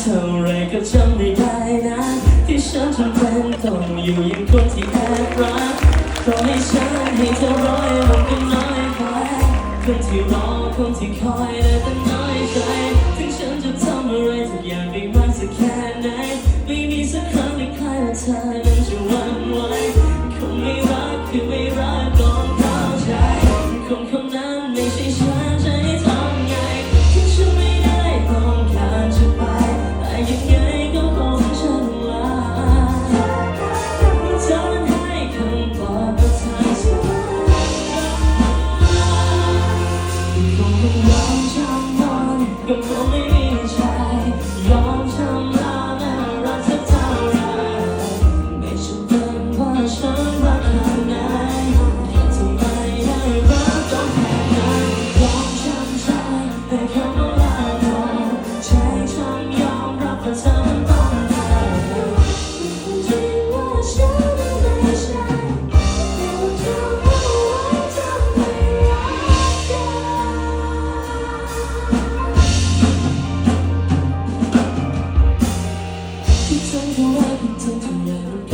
เท่าไรก็จำไม่ได้นะ ที่ฉันจำเป็นต้องอยู่ยังคนที่แอบรักต่อให้ฉันให้เธอร้อยมันก็น้อยไปคนที่รอคนที่คอยแต่ก็น้อยใจ 匆出万平，匆匆而。